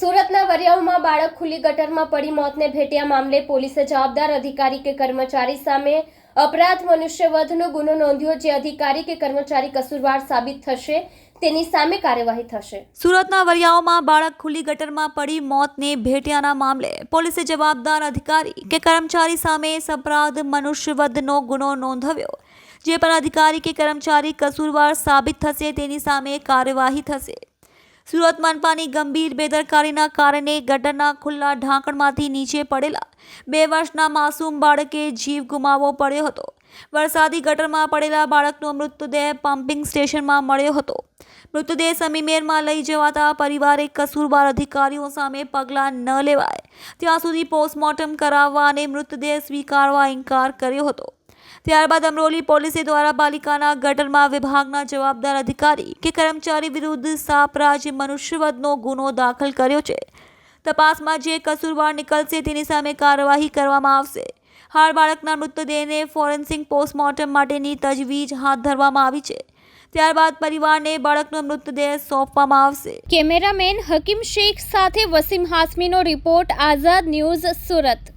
સુરતના વરિયાવમાં બાળક ખુલ્લી ગટરમાં પડી મોતને ભેટ્યા મામલે પોલીસે જવાબદાર અધિકારી કે કર્મચારી સામે અપરાધ મનુષ્યવધનો ગુનો નોંધ્યો જે અધિકારી કે કર્મચારી કસૂરવાર સાબિત થશે, તેની સામે કાર્યવાહી થશે. સુરતના વરિયાઓમાં બાળક ખુલ્લી ગટરમાં પડી મોતને ભેટ્યાના મામલે પોલીસે જવાબદાર અધિકારી કે કર્મચારી સામે સપરાધ મનુષ્યવધનો ગુનો નોંધાવ્યો, જે પણ અધિકારી કે કર્મચારી કસૂરવાર સાબિત થશે, તેની સામે કાર્યવાહી થશે. સુરત મનપાની ગંભીર બેદરકારીના કારણે ગટરના ખુલ્લા ઢાંકણમાંથી નીચે પડેલા બે વર્ષના માસૂમ બાળકે જીવ ગુમાવવો પડ્યો હતો. વરસાદી ગટરમાં પડેલા બાળકનો મૃતદેહ પમ્પિંગ સ્ટેશનમાં મળ્યો હતો. મૃતદેહ સમીમેરમાં લઈ જવાતા પરિવારે કસૂરવાર અધિકારીઓ સામે પગલાં ન લેવાય. ત્યાં સુધી પોસ્ટમોર્ટમ કરાવવા અને મૃતદેહ સ્વીકારવા ઇનકાર કર્યો હતો. ત્યારબાદ અમરોલી પોલીસે દ્વારા પાલિકાના ગટરમાં વિભાગના જવાબદાર અધિકારી કે કર્મચારી વિરુદ્ધ સાપરાજ મનુષ્યવધનો ગુનો દાખલ કર્યો છે. તપાસમાં જે કસૂરવાર નીકળશે તેની સામે કાર્યવાહી કરવામાં આવશે. હાલ બાળકના મૃતદેહને ફોરેન્સિક પોસ્ટમોર્ટમ માટેની તજવીજ હાથ ધરવામાં આવી છે. ત્યારબાદ પરિવારને બાળકનો મૃતદેહ સોંપવામાં આવશે. કેમેરામેન હકીમ શેખ સાથે વસીમ હાસમીનો રિપોર્ટ આઝાદ ન્યૂઝ સુરત.